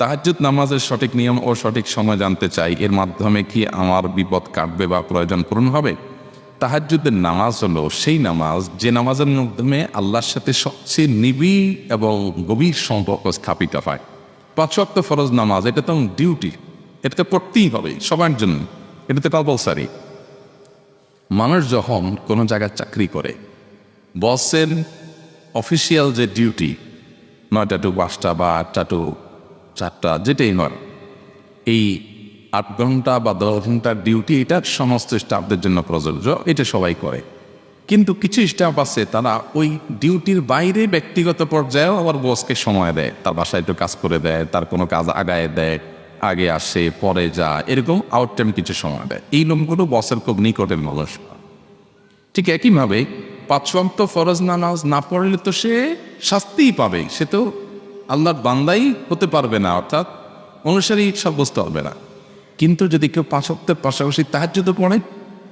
তাহাজ্জুদ নামাজের সঠিক নিয়ম ও সঠিক সময় জানতে চাই। এর মাধ্যমে কি আমার বিপদ কাটবে বা প্রয়োজন পূরণ হবে? তাহাজ্জুদের নামাজ হলো সেই নামাজ, যে নামাজের মাধ্যমে আল্লাহর সাথে সবচেয়ে নিবিড় এবং গভীর সম্পর্ক স্থাপিত হয়। পাঁচ ওয়াক্ত ফরজ নামাজ, এটা তো ডিউটি এটা তো পড়তেই হবে সবার জন্য, এটা তো কম্পালসারি মানুষ যখন কোনো জায়গায় চাকরি করে, বসের অফিসিয়াল যে ডিউটি নয়টা টু পাঁচটা বা আটটা টু চারটা, যেটাই নয়, এই আট ঘণ্টা বা দশ ঘণ্টার ডিউটি, এটা সমস্ত স্টাফদের জন্য প্রযোজ্য, এটা সবাই করে। কিন্তু কিছু স্টাফ আছে, তারা ওই ডিউটির বাইরে ব্যক্তিগত পর্যায়েও আবার বসকে সময় দেয়, তার বাসায় একটু কাজ করে দেয়, তার কোনো কাজ আগায় দেয়, আগে আসে, পরে যা এরকম আউট টাইম কিছু সময় দেয়। এই লোকগুলো বসের খুব নিকটের মানুষ। ঠিক একইভাবে পাঁচওয়াক্ত ফরজ নামাজ না পড়লে তো সে শাস্তিই পাবে সে তো আল্লাহর বান্দাই হতে পারবে না, অর্থাৎ অনুসারী সাব্যস্ত হবে না। কিন্তু যদি কেউ পাঁচ অক্টের পাশাপাশি তাহাজ্জুদ পড়ে,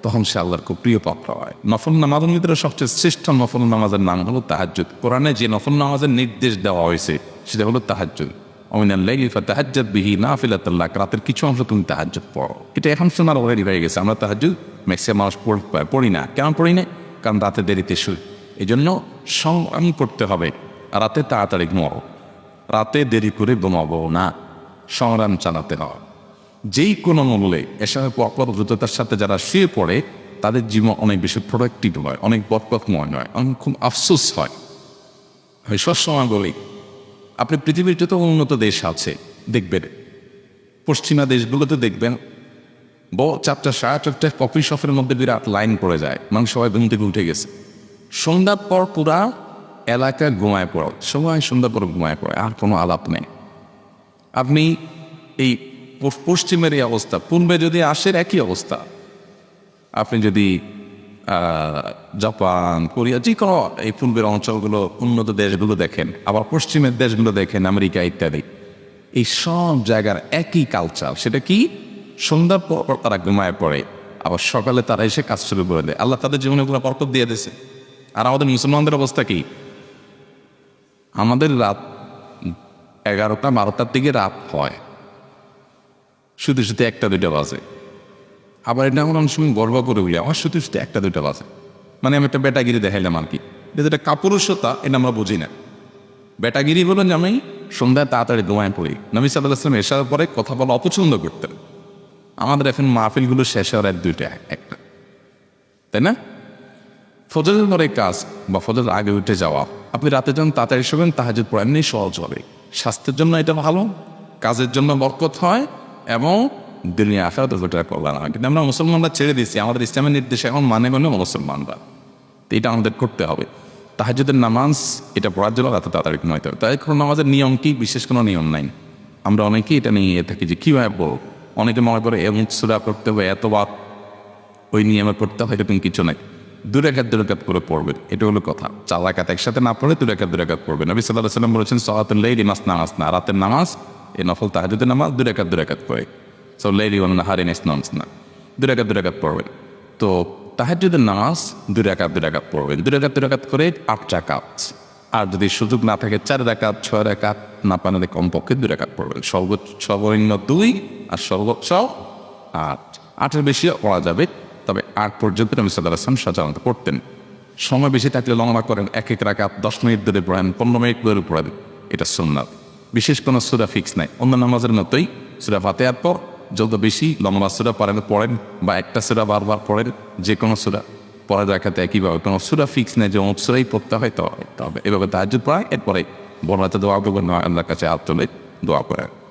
তখন সে আল্লাহর খুব প্রিয় পাত্র হয়। নফল নামাজের ভিতরে সবচেয়ে শ্রেষ্ঠ নফল নামাজের নাম হলো তাহাজ্জুদ। কোরআনে যে নফল নামাজের নির্দেশ দেওয়া হয়েছে, সেটা হলো তাহাজ্জুদ। অমিনাল্লাইফা তাহাজ্জাদ বিহি না ফিলাতাল্লাহ রাতের কিছু অংশ তুমি তাহাজ্জুদ পড়ো। এটা এখন শোনার অলরেডি হয়ে গেছে, আমরা তাহাজ্জুদ ম্যাক্সিমাম মানুষ পড়ি না। কেন পড়ি না? কারণ রাতে দেরিতে শুই। এই জন্য সংগ্রাম করতে হবে। রাতে তাড়াতাড়ি ঘুমাবো রাতে দেরি করে ঘুমাবো না। সংগ্রাম চালাতে হয়। যেই কোনো মূল্যে এসব অপর দ্রুততার সাথে যারা শুয়ে পড়ে, তাদের জীবন অনেক বেশি প্রোডাক্টিভ হয় অনেক বরকতময় হয় অনেক খুব আফসোস হয়। আমি সবসময় বলি, আপনি পৃথিবীর যত উন্নত দেশ আছে, দেখবেন। পশ্চিমা দেশগুলোতে দেখবেন ব চারটা সাড়ে চারটা কফি শপের মধ্যে বিরাট লাইন পড়ে যায়, মানুষ সবাই ঘুম থেকে উঠে গেছে। সন্ধ্যার পর পুরা এলাকা ঘুমায় পড়ো, সময় সুন্দর পর ঘুমায় পড়ে, আর কোনো আলাপ নেই। আপনি এই পশ্চিমের এই অবস্থা, পূর্বে যদি আসের একই অবস্থা। আপনি যদি জাপান, কোরিয়া, যে কোনো এই পূর্বের অঞ্চলগুলো, উন্নত দেশগুলো দেখেন, আবার পশ্চিমের দেশগুলো দেখেন, আমেরিকা ইত্যাদি, এই সব জায়গার একই কালচার সেটা কি? সন্ধ্যার পর পর তারা ঘুমায় পড়ে, আবার সকালে তারা এসে কাজ শুরু করে দেয়। আল্লাহ তাদের জীবনে পুরো বরকত দিয়ে দিয়েছে। আর আমাদের মুসলমানদের অবস্থা কি? আমাদের রাত এগারোটা, বারোটার দিকে রাত হয়। শুধু শুধু একটা, দুইটা বাজে। আবার এটা আমার অনেক সময় গর্ব করে বলি আমার শুধু শুধু একটা, দুইটা বাজে। মানে আমি একটা বেটাগিরি দেখাইলাম আর কি। এটা যেটা কাপুরুষতা, এটা আমরা বুঝি না। বেটাগিরি হলো যে আমি সন্ধ্যায় তাড়াতাড়ি দোয়ায় পড়ি। নবী সাল্লাহ আসলাম এসার পরে কথা বলা অপছন্দ করতেন। আমাদের এখন মাহফিলগুলো শেষ হওয়ার এক, দুইটা, একটা। তাই না? ফজরের পরে কাজ বা ফজর আগে উঠে যাওয়া আপনি রাতে যখন তাড়াতাড়ি শোবেন তাহাজুদ পড়া এমনি সহজ হবে। স্বাস্থ্যের জন্য এটা ভালো, কাজের জন্য বরকত হয়, এবং দুনিয়া আফেরত ওটা কল্যাণ হয়। কিন্তু আমরা মুসলমানরা ছেড়ে দিচ্ছি আমাদের ইসলামের নির্দেশ এখন মানে গণ্য মুসলমানরা। তো এটা আমাদের করতে হবে। তাহাজুদের নামাজ এটা পড়ার জন্য রাতে তাড়াতাড়ি ঘুমাইতে হবে তাই কোনো নামাজের নিয়ম কি? বিশেষ কোনো নিয়ম নাই। আমরা অনেকেই এটা নিয়ে থাকি যে কীভাবে পড়ব? অনেকে মনে করে এমন সুরা করতে হবে এতবার ওই নিয়মে পড়তে হবে, এরকম কিছু নাই। দু রেখাত দু করে পড়বেন এটা হলো কথা। চার রাখাত একসাথে না পড়ে দু রেখাত দু পড়বেন নবী সাল্লাহ সাল্লাম বলেছেন সহাতুল লেইলি মাস নামাজ না রাতের নামাজ এ নফল তাহাজুদের নামাজ দু রেখাত দু রেখাত করে। সো লেইলি ওয়ান হারিন ইসলামস না দু রেখাত দু রেখাত পড়বেন তো তাহাজুদের নামাজ দু রেখাত দু রেখাত পড়বেন দু রেখাত দু রেখাত করে আট রাকাত। আর যদি সুযোগ না থাকে, চার রেখাত ছয় রেখাত না পারে কমপক্ষে দু রেখাত পড়বেন। সর্বোচ্চ, সর্বনিম্ন দুই আর সর্বোচ্চ আট। আটের বেশি পড়া যাবে। আট পর্যন্ত নবী সাল্লাহ আসলাম সাধারণত পড়তেন সময় বেশি থাকলে লম্বা করেন এক এক রাকাত, দশ মিনিট ধরে পড়েন, পনেরো মিনিট ধরে পড়েন। এটা সুন্নাত। বিশেষ কোনো সুরা ফিক্স নাই। অন্য নামাজের মতোই সুরা ফাতেহার পর যত বেশি লম্বা সুরা পারেন, পড়েন বা একটা সুরা বারবার পড়েন যে কোনো সুরা পরে দেখাতে একইভাবে। কোনো সুরা ফিক্স নেই যে অমুক সুরাই পড়তে হয়, তো এভাবে তাহাজুদ পড়ায়, এরপরে বড় হাতে দোয়া করবেন আল্লাহর কাছে হাত তুলে দোয়া করেন।